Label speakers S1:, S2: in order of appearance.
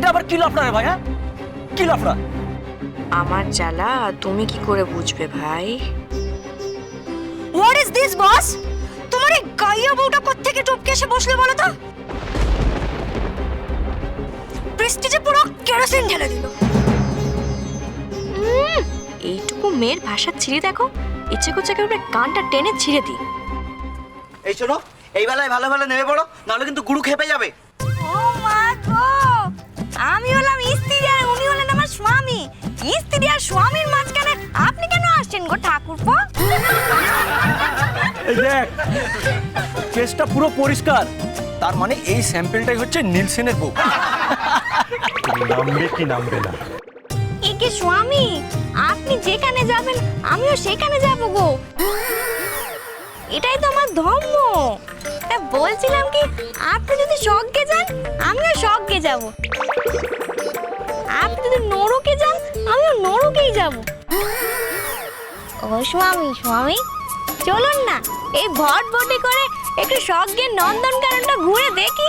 S1: এটা আবার কি লাফড়া রে ভাই হ্যাঁ? কি লাফড়া?
S2: আমার জ্বালা তুমি কি করে বুঝবে ভাই?
S3: হোয়াট ইজ দিস বস তোমার এই গাইয়া বউটা কোত্থেকে টপকে এসে বসলে বলো তো? প্রেস্টিজে পুরো কেরোসিন ঢেলে দিল।
S2: এইটুকু মেয়ের ভাষা ছিঁড়ে দেখো। ইচ্ছে করছে একেবারে কানটা টেনে ছিঁড়ে দিই।
S4: এই শোনো এই বেলায় ভালো ভালো নেমে পড়ো নাহলে কিন্তু গুরু খেপে যাবে।
S3: ও মা গো স্ত্রী আর স্বামীর মাঝখানে আপনি কেন আসছেন গো ঠাকুরপো?
S1: এই দেখ কেসটা পুরো পরিষ্কার। তার মানে এই স্যাম্পেলটাই হচ্ছে নীলসেনের বউ।
S5: নামবে কি নামবে না।
S3: একে স্বামী? আপনি যেখানে যাবেন আমিও সেখানে যাব গো। এটাই তো আমার ধর্ম। তা বলছিলাম কি আপনি যদি স্বর্গে যান আমিও স্বর্গে যাব। আপনি যদি যান আমিও নরকেই যাব। ও স্বামী স্বামী, চলুন না। এই ভট করে একটু সজ্ঞের নন্দনকাননটা ঘুরে দেখি।